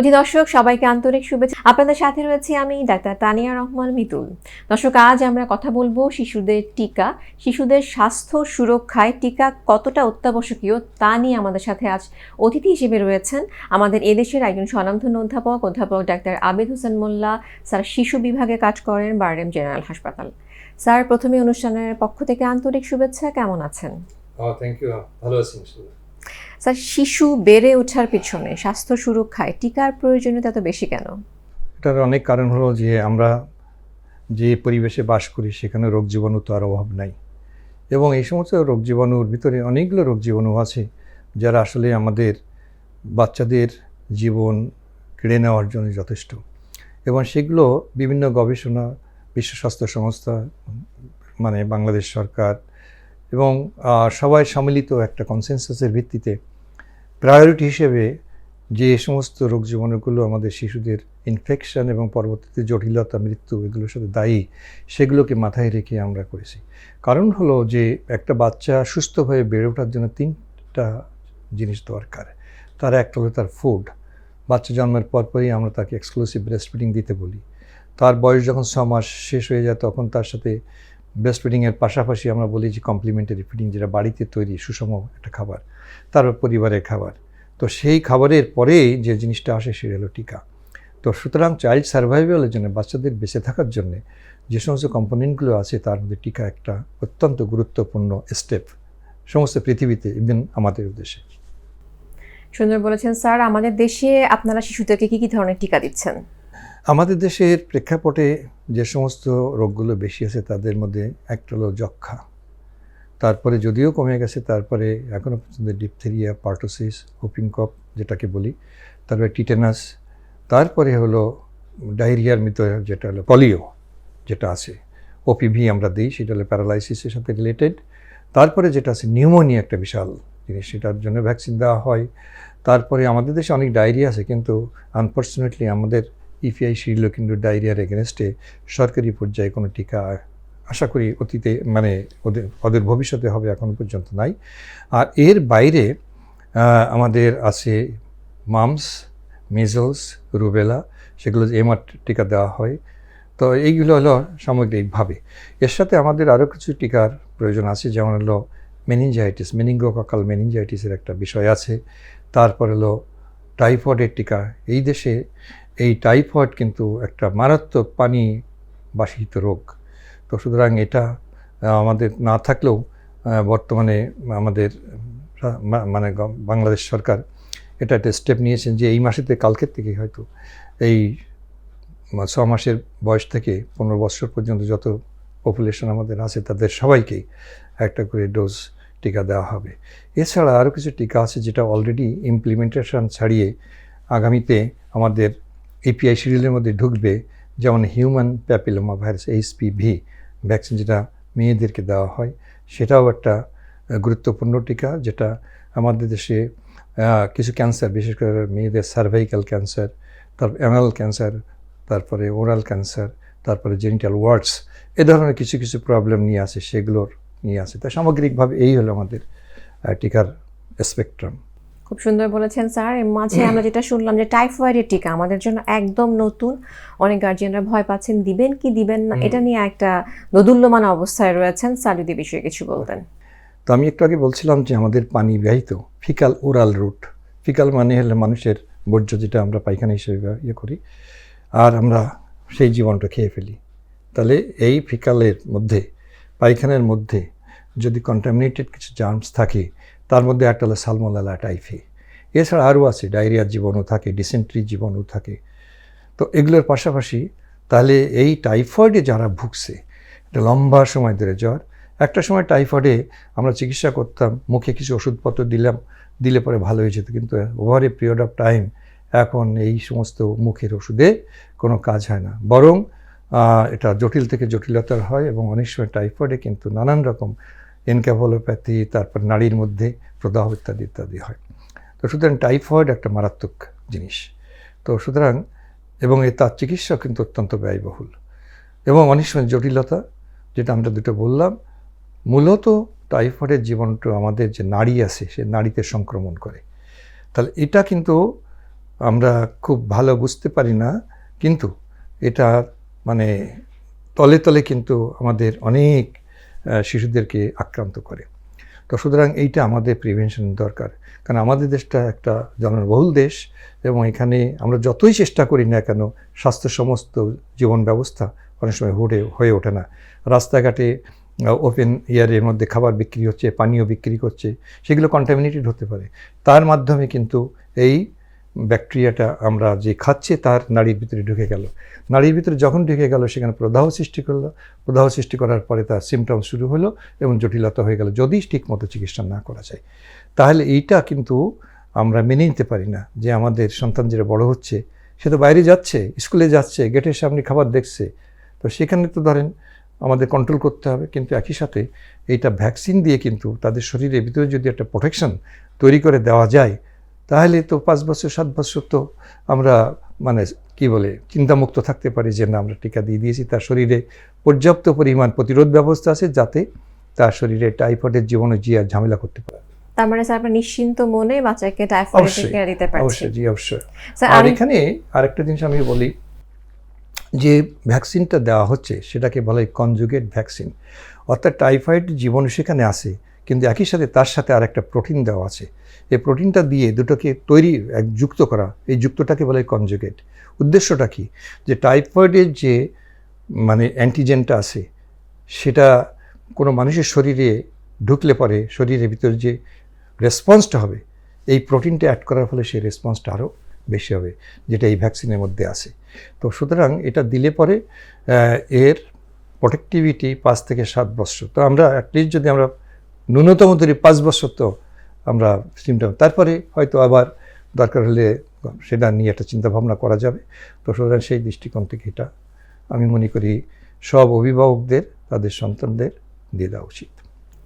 সুধী দর্শক, সবাইকে আন্তরিক শুভেচ্ছা। আপনাদের সাথে রয়েছে আমি ডাক্তার তানিয়া রহমান মিতুল। দর্শক, আজ আমরা কথা বলব শিশুদের টিকা, শিশুদের স্বাস্থ্য সুরক্ষায় টিকা কতটা অত্যাবশ্যকীয় তা নিয়ে আমাদের সাথে আজ অতিথি হিসেবে রয়েছেন আমাদের এদেশের একজন স্বনামধন্য অধ্যাপক অধ্যাপক ডাক্তার আবেদ হোসেন মোল্লা, স্যার শিশু বিভাগে কাজ করেন বারডেম জেনারেল হাসপাতাল। স্যার, প্রথমে অনুষ্ঠানের পক্ষ থেকে আন্তরিক শুভেচ্ছা। কেমন আছেন? থ্যাংক ইউ ভালো আছি, ইনশাল্লাহ। স্যার, শিশু বেড়ে ওঠার পিছনে স্বাস্থ্য সুরক্ষায় টিকার প্রয়োজনীয়তা তো বেশি কেন? এটার অনেক কারণ হলো যে আমরা যে পরিবেশে বাস করি, সেখানে রোগ জীবাণু তো আর অভাব নাই। এবং এই সমস্ত রোগ জীবাণুর ভিতরে অনেকগুলো রোগ জীবাণু আছে, যারা আসলে আমাদের বাচ্চাদের জীবন কেড়ে নেওয়ার জন্য যথেষ্ট। এবং সেগুলো বিভিন্ন গবেষণা, বিশ্ব স্বাস্থ্য সংস্থা মানে বাংলাদেশ সরকার এবং সবাই সম্মিলিত একটা কনসেনসাসের ভিত্তিতে প্রায়োরিটি হিসেবে যে সমস্ত রোগ জীবাণুগুলো আমাদের শিশুদের ইনফেকশন এবং পরবর্তীতে জটিলতা, মৃত্যু এগুলোর সাথে দায়ী, সেগুলোকে মাথায় রেখে আমরা করেছি। কারণ হলো যে একটা বাচ্চা সুস্থভাবে বেড়ে ওঠার জন্য তিনটা জিনিস দরকার। তার একটা হলো তার ফুড বাচ্চা জন্মের পরপরই আমরা তাকে এক্সক্লুসিভ ব্রেস্ট ফিডিং দিতে বলি। তার বয়স যখন ছ মাস শেষ হয়ে যায় তখন তার সাথে ব্রেস্ট ফিডিংয়ের পাশাপাশি আমরা বলি যে কমপ্লিমেন্টারি ফিডিং যেটা বাড়িতে তৈরি সুষম একটা খাবার তারপর পরিবারের খাবার। তো সেই খাবারের পরেই যে জিনিসটা আসে সেটা হলো টিকা। তো সুতরাং চাইল্ড সার্ভাইভালের জন্য, বাচ্চাদের বেঁচে থাকার জন্য যে সমস্ত কম্পোনেন্টগুলো আছে, তার মধ্যে টিকা একটা অত্যন্ত গুরুত্বপূর্ণ স্টেপ সমস্ত পৃথিবীতে ইভেন আমাদের দেশে সুন্দর বলেছেন স্যার। আমাদের দেশে আপনারা শিশুদেরকে কি কি ধরনের টিকা দিচ্ছেন? আমাদের দেশের প্রেক্ষাপটে যে সমস্ত রোগগুলো বেশি আছে, তাদের মধ্যে একটা হলো যক্ষা তারপরে যদিও কমে গেছে, তারপরে এখনও পর্যন্ত ডিপথেরিয়া পার্টোসিস হোপিং কপ যেটাকে বলি, তারপরে টিটেনাস তারপরে হলো ডায়রিয়ার মতো যেটা হলো পলিও যেটা আছে। ওপিভি আমরা দিই, সেটা হলো প্যারালাইসিসের সাথে রিলেটেড তারপরে যেটা আছে নিউমোনিয়া একটা বিশাল জিনিস, সেটার জন্য ভ্যাকসিন দেওয়া হয়। তারপরে আমাদের দেশে অনেক ডায়রিয়া আছে, কিন্তু আনফর্চুনেটলি আমাদের ইপিআই কিন্তু ডায়রিয়ার এগেনস্টে সরকারি পর্যায়ে কোনো টিকা আশা করি অতীতে মানে ওদের ওদের ভবিষ্যতে হবে এখনও পর্যন্ত নাই। আর এর বাইরে আমাদের আছে মামস মিজলস রুবেলা সেগুলো এমআর টিকা দেওয়া হয়। তো এইগুলো হলো সামগ্রিকভাবে। এর সাথে আমাদের আরও কিছু টিকার প্রয়োজন আছে, যেমন হলো মেনিনজাইটিস মেনিঙ্গোকাকাল মেনিনজাইটিসের একটা বিষয় আছে। তারপর হলো টাইফয়েডের টিকা। এই দেশে এই টাইফয়েড কিন্তু একটা মারাত্মক পানি বাসিত রোগ। তো সুতরাং এটা আমাদের না থাকলেও বর্তমানে আমাদের মানে বাংলাদেশ সরকার এটা একটা স্টেপ নিয়েছেন যে এই মাসেতে কালকের থেকে হয়তো এই ছ মাসের বয়স থেকে পনেরো বছর পর্যন্ত যত পপুলেশন আমাদের আছে তাদের সবাইকেই একটা করে ডোজ টিকা দেওয়া হবে। এছাড়া আরও কিছু টিকা আছে যেটা অলরেডি ইমপ্লিমেন্টেশন ছাড়িয়ে আগামীতে আমাদের এপিআই শিডিউলের মধ্যে ঢুকবে, যেমন human papilloma virus HPV vaccine যেটা মেয়েদেরকে দেওয়া হয়, সেটাও একটা গুরুত্বপূর্ণ টিকা যেটা আমাদের দেশে কিছু ক্যান্সার বিশেষ করে মেয়েদের সার্ভাইকাল ক্যান্সার তারপর অ্যানাল ক্যান্সার তারপরে ওরাল ক্যান্সার তারপরে জেনিটাল ওয়ার্ডস এ ধরনের কিছু কিছু প্রবলেম নিয়ে আসে, সেগুলোর নিয়ে আসে। তাই সামগ্রিকভাবে এই হলো আমাদের টিকার স্পেকট্রাম খুব সুন্দর বলেছেন স্যার। এর মাঝে আমরা যেটা শুনলাম যে টাইফয়েডের টিকা আমাদের জন্য একদম নতুন। অনেক গার্জিয়ানরা ভয় পাচ্ছেন দিবেন কি দিবেন না? এটা নিয়ে একটা দোদুল্যমান অবস্থায় রয়েছেন স্যার যদি বিষয়ে কিছু বলতেন। তো আমি একটু আগে বলছিলাম যে আমাদের পানি ব্যয়িত ফিকাল ওরাল রুট। ফিকাল মানে হলে মানুষের বর্জ্য যেটা আমরা পায়খানা হিসেবে ইয়ে করি। আর আমরা সেই জীবনটা খেয়ে ফেলি। তাহলে এই ফিকালের মধ্যে পায়খানার মধ্যে যদি কন্টামিনেটেড কিছু জার্মস থাকে তার মধ্যে একটা হলো সালমোলালা টাইফি। এছাড়া আরও আছে, ডায়রিয়ার জীবাণু থাকে ডিসেন্ট্রি জীবাণু থাকে। তো এগুলোর পাশাপাশি তাহলে এই টাইফয়েডে যারা ভুগছে, এটা লম্বা সময় ধরে জ্বর, একটা সময় টাইফয়েডে আমরা চিকিৎসা করতাম, মুখে কিছু ওষুধপত্র দিলাম, দিলে পরে ভালো হয়ে যেত, কিন্তু over a period of time এখন এই সমস্ত মুখের ওষুধে কোনো কাজ হয় না। বরং এটা জটিল থেকে জটিলতার হয় এবং অনেক সময় টাইফয়েডে কিন্তু নানান রকম এনক্যাফলোপ্যাথি তারপর নাড়ির মধ্যে প্রদাহ ইত্যাদি ইত্যাদি হয়। তো সুতরাং টাইফয়েড একটা মারাত্মক জিনিস। তো সুতরাং, এবং এ তার চিকিৎসা কিন্তু অত্যন্ত ব্যয়বহুল। এবং অনেক সময় জটিলতা, যেটা আমরা দুটো বললাম, মূলত টাইফয়েডের জীবনটা আমাদের যে নাড়ি আছে, সে নাড়িতে সংক্রমণ করে। তাহলে এটা কিন্তু আমরা খুব ভালো বুঝতে পারি না, কিন্তু এটা মানে তলে তলে কিন্তু আমাদের অনেক শিশুদেরকে আক্রান্ত করে। তো সুতরাং এইটা আমাদের প্রিভেনশন দরকার। কারণ আমাদের দেশটা একটা জনবহুল দেশ এবং এখানে আমরা যতই চেষ্টা করি না কেন, স্বাস্থ্য সমস্ত জীবন ব্যবস্থা অনেক সময় হয়ে হয়ে ওঠে না। রাস্তাঘাটে ওপেন এয়ারের মধ্যে খাবার বিক্রি হচ্ছে, পানীয় বিক্রি করছে, সেগুলো কন্টামিনেটেড হতে পারে। তার মাধ্যমে কিন্তু এই ব্যাকটেরিয়াটা আমরা যে খাচ্ছে, তার নাড়ির ভিতরে ঢুকে গেল। নাড়ির ভিতরে যখন ঢুকে গেল, সেখানে প্রদাহ সৃষ্টি করল। প্রদাহ সৃষ্টি করার পরে তার সিমটম শুরু হলো এবং জটিলতা হয়ে গেল, যদি ঠিকমতো চিকিৎসা না করা যায়। তাহলে এইটা কিন্তু আমরা মেনে নিতে পারি না যে আমাদের সন্তান যেটা বড় হচ্ছে, সে তো বাইরে যাচ্ছে, স্কুলে যাচ্ছে, গেটের সামনে খাবার দেখছে। তো সেখানে তো ধরেন আমাদের কন্ট্রোল করতে হবে, কিন্তু একই সাথে এইটা ভ্যাকসিন দিয়ে কিন্তু তাদের শরীরের ভিতরে যদি একটা প্রোটেকশন তৈরি করে দেওয়া যায় তাহলে তো পাঁচ বছর সাত বছর তো আমরা মানে কি বলে চিন্তামুক্ত থাকতে পারি যে না আমরা টিকা দিয়ে দিয়েছি। তার শরীরে পর্যাপ্ত পরিমাণ প্রতিরোধ ব্যবস্থা আছে যাতে তার শরীরে টাইফয়েডের জীবনে জিয়া ঝামেলা করতে পারে। তার মানে স্যার আপনার নিশ্চিন্ত মনে বাচ্চাকে টাইফয়েড অবশ্যই, টিকা দিতে পারছি অবশ্যই জি অবশ্যই। আর এখানে আরেকটা জিনিস আমি বলি যে ভ্যাকসিনটা দেওয়া হচ্ছে সেটাকে বলা হয় কনজুগেট ভ্যাকসিন। অর্থাৎ টাইফয়েড জীবন সেখানে আছে কিন্তু একই সাথে তার সাথে আর একটা প্রোটিন দেওয়া আছে। এই প্রোটিনটা দিয়ে দুটোকে তৈরি, এক যুক্ত করা, এই যুক্তটাকে বলা কনজুগেট। উদ্দেশ্যটা কি? যে টাইফয়েডের যে মানে অ্যান্টিজেনটা আছে, সেটা কোনো মানুষের শরীরে ঢুকলে পরে শরীরের ভিতরে যে রেসপন্সটা হবে, এই প্রোটিনটা অ্যাড করার ফলে সেই রেসপন্সটা আরও বেশি হবে, যেটা এই ভ্যাকসিনের মধ্যে আছে। তো সুতরাং এটা দিলে পরে এর প্রোটেক্টিভিটি পাঁচ থেকে সাত বছর। তো আমরা অ্যাটলিস্ট যদি আমরা ন্যূনতম ধরি পাঁচ বছর, তো আমরা সিমটম তারপরে হয়তো আবার দরকার হলে সেটা নিয়ে একটা চিন্তাভাবনা করা যাবে। তো সুতরাং সেই দৃষ্টিকোণ থেকে এটা আমি মনে করি সব অভিভাবকদের তাদের সন্তানদের দিয়ে দেওয়া উচিত।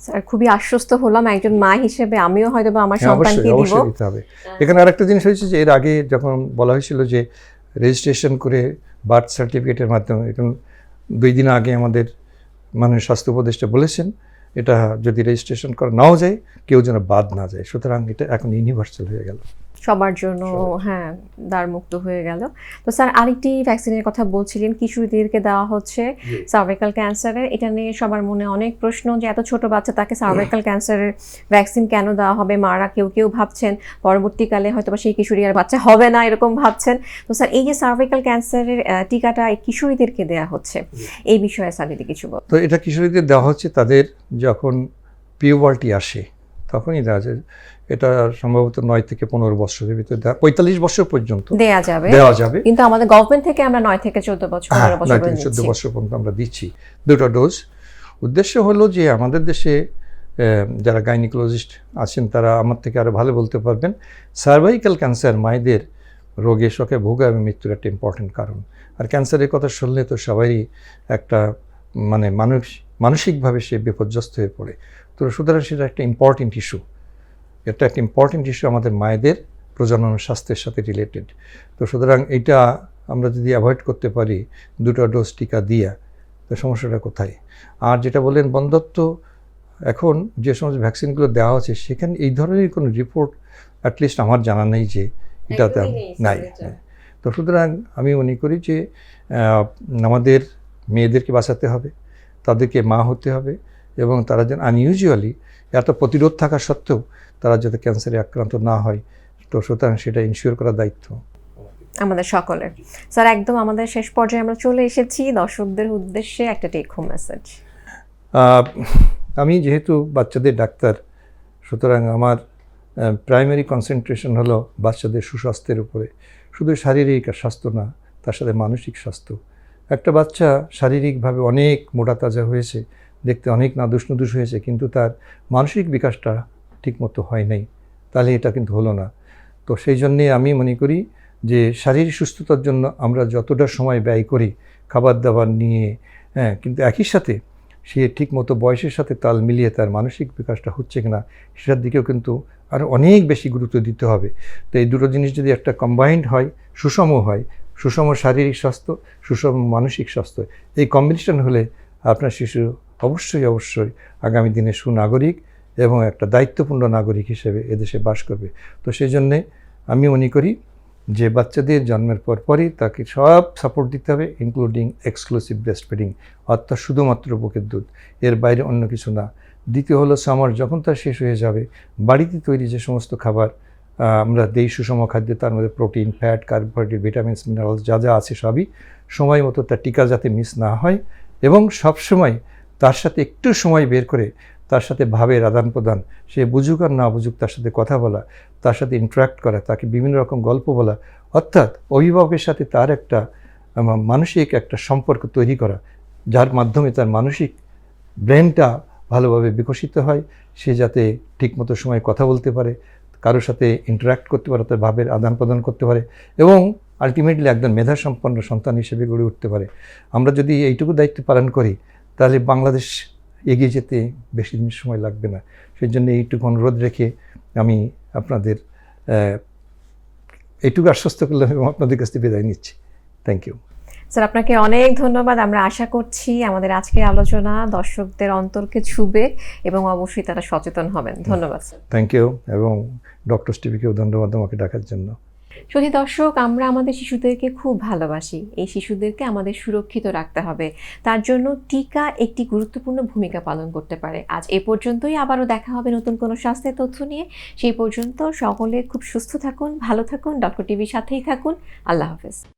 স্যার খুবই আশ্বস্ত হলাম একজন মা হিসেবে। আমিও হয়তো বা আমার হ্যাঁ, সন্তানকে অবশ্যই দিব। অবশ্যই দিতে হবে। এখানে আরেকটা জিনিস হয়েছে যে এর আগে যখন বলা হয়েছিল যে রেজিস্ট্রেশন করে বার্থ সার্টিফিকেটের মাধ্যমে এখন দুই দিন আগে আমাদের মাননীয় স্বাস্থ্য উপদেষ্টা বলেছেন এটা যদি রেজিস্ট্রেশন করা নাও যায়, কেউ যেন বাদ না যায়। সুতরাং এটা এখন ইউনিভার্সাল হয়ে গেল। সবার জন্য। হ্যাঁ দ্বারমুক্ত হয়ে গেল। তো স্যার আরেকটি ভ্যাকসিনের কথা বলছিলেন কিশোরীদেরকে দেওয়া হচ্ছে সার্ভাইকাল ক্যান্সারের এটা নিয়ে সবার মনে অনেক প্রশ্ন যে এত ছোট বাচ্চা তাকে সার্ভাইকাল ক্যান্সারের ভ্যাকসিন কেন দেওয়া হবে? মারা কেউ কেউ ভাবছেন পরবর্তীকালে হয়তো বা সেই কিশোরী আর বাচ্চা হবে না এরকম ভাবছেন। তো স্যার এই যে সার্ভাইকাল ক্যান্সারের টিকাটা এই কিশোরীদেরকে দেওয়া হচ্ছে এই বিষয়ে স্যার যদি কিছু বল তো এটা কিশোরীদের দেওয়া হচ্ছে তাদের যখন পিওবার্টি আসে তখনই দেওয়া যায় এটা সম্ভবত নয় থেকে পনেরো বছরের ভিতরে পঁয়তাল্লিশ বছর পর্যন্ত দেয়া যাবে। দেওয়া যাবে। কিন্তু আমাদের গভর্নমেন্ট থেকে আমরা নয় থেকে চোদ্দ বছর হ্যাঁ নয় থেকে পর্যন্ত চোদ্দ বছর পর্যন্ত আমরা দিচ্ছি দুটো ডোজ উদ্দেশ্য হলো যে আমাদের দেশে যারা গাইনিকোলজিস্ট আছেন তারা আমার থেকে আরও ভালো বলতে পারবেন সার্ভাইকাল ক্যান্সার মায়েদের রোগে শোকে ভোগা এবং মৃত্যুর একটা ইম্পর্টেন্ট কারণ। আর ক্যান্সারের কথা শুনলে তো সবারই একটা মানে মানুষ মানসিকভাবে সে বিপর্যস্ত হয়ে পড়ে। তো সুতরাং সেটা একটা ইম্পর্টেন্ট ইস্যু এটা একটা ইম্পর্টেন্ট ইস্যু আমাদের মায়েদের প্রজনন স্বাস্থ্যের সাথে রিলেটেড তো সুতরাং এটা আমরা যদি অ্যাভয়েড করতে পারি দুটো ডোজ টিকা দিয়া তো সমস্যাটা কোথায় আর যেটা বললেন বন্ধত্ব এখন যে সমস্ত ভ্যাকসিনগুলো দেওয়া হচ্ছে সেখানে এই ধরনের কোনো রিপোর্ট অ্যাটলিস্ট আমার জানা নেই যে নাই এটা। হ্যাঁ। তো সুতরাং আমি মনে করি যে আমাদের মেয়েদেরকে বাঁচাতে হবে তাদেরকে মা হতে হবে এবং তারা যেন আনইউজুয়ালি এত প্রতিরোধ থাকা সত্ত্বেও তারা যাতে ক্যান্সারে আক্রান্ত না হয়। তো সুতরাং সেটা ইনশিওর করার দায়িত্ব। আমাদের সকলের। স্যার একদম আমাদের শেষ পর্যায়ে আমরা চলে এসেছি। দর্শকদের উদ্দেশ্যে একটা টেক হোম মেসেজ আমি যেহেতু বাচ্চাদের ডাক্তার সুতরাং আমার প্রাইমারি কনসেন্ট্রেশন হলো বাচ্চাদের সুস্বাস্থ্যের উপরে। শুধু শারীরিক আর স্বাস্থ্য না তার সাথে মানসিক স্বাস্থ্য। একটা বাচ্চা শারীরিকভাবে অনেক মোটা তাজা হয়েছে দেখতে অনেক নাদুস নুদুস হয়েছে, কিন্তু তার মানসিক বিকাশটা ঠিকমতো হয় নাই। তাহলে এটা কিন্তু হলো না। তো সেই জন্যে আমি মনে করি যে শারীরিক সুস্থতার জন্য আমরা যতটা সময় ব্যয় করি খাবার দাবার নিয়ে হ্যাঁ কিন্তু একই সাথে সে ঠিকমতো বয়সের সাথে তাল মিলিয়ে তার মানসিক বিকাশটা হচ্ছে কিনা সেটার দিকেও কিন্তু আরও অনেক বেশি গুরুত্ব দিতে হবে। তো এই দুটো জিনিস যদি একটা কম্বাইন্ড হয়, সুষম হয়, সুষম শারীরিক স্বাস্থ্য, সুষম মানসিক স্বাস্থ্য, এই কম্বিনেশন হলে আপনার শিশু অবশ্যই অবশ্যই আগামী দিনে সুনাগরিক এবং একটা দায়িত্বপূর্ণ নাগরিক হিসেবে এদেশে বাস করবে। তো সেই জন্যে আমি মনে করি যে বাচ্চাদের জন্মের পর পরই তাকে সব সাপোর্ট দিতে হবে ইনক্লুডিং এক্সক্লুসিভ ব্রেস্ট ফিডিং অর্থাৎ শুধুমাত্র বুকের দুধ। এর বাইরে অন্য কিছু না। দ্বিতীয় হলো সামার যখন তার শেষ হয়ে যাবে, বাড়িতে তৈরি যে সমস্ত খাবার আমরা দেই সুষম খাদ্য, তার মধ্যে protein fat carbohydrate vitamins minerals যা যা আছে সবই, সময় মতো তার টিকা যাতে মিস না হয় এবং সবসময় তার সাথে একটু সময় বের করে তার সাথে ভাবের আদান প্রদান, সে বুঝুক আর না বুঝুক তার সাথে কথা বলা, তার সাথে ইন্টারাক্ট করা, তাকে বিভিন্ন রকম গল্প বলা, অর্থাৎ অভিভাবকের সাথে তার একটা মানসিক একটা সম্পর্ক তৈরি করা, যার মাধ্যমে তার মানসিক ব্রেনটা ভালোভাবে বিকশিত হয়, সে যাতে ঠিকমতো সময় কথা বলতে পারে, কারোর সাথে ইন্টারাক্ট করতে পারে, তার ভাবের আদান প্রদান করতে পারে এবং আলটিমেটলি একজন মেধাসম্পন্ন সন্তান হিসেবে গড়ে উঠতে পারে। আমরা যদি এইটুকু দায়িত্ব পালন করি তাহলে বাংলাদেশ এগিয়ে যেতে বেশি দিন সময় লাগবে না। সেই জন্য এইটুকু অনুরোধ রেখে আমি আপনাদের এইটুকু আশ্বস্ত করলাম এবং আপনাদের কাছ থেকে বিদায় নিচ্ছি। থ্যাংক ইউ স্যার আপনাকে অনেক ধন্যবাদ। আমরা আশা করছি আমাদের আজকের আলোচনা দর্শকদের অন্তরকে ছুবে এবং অবশ্যই তারা সচেতন হবেন। ধন্যবাদ স্যার। থ্যাংক ইউ এবং ডক্টর টিভিকেও ধন্যবাদ আমাকে ডাকার জন্য। শুধু দর্শক, আমরা আমাদের শিশুদেরকে খুব ভালোবাসি। এই শিশুদেরকে আমাদের সুরক্ষিত রাখতে হবে। তার জন্য টিকা একটি গুরুত্বপূর্ণ ভূমিকা পালন করতে পারে। আজ এ পর্যন্তই। আবারও দেখা হবে নতুন কোনো স্বাস্থ্যের তথ্য নিয়ে। সেই পর্যন্ত সকলে খুব সুস্থ থাকুন, ভালো থাকুন। ডক্টর টিভির সাথেই থাকুন। আল্লাহ হাফেজ।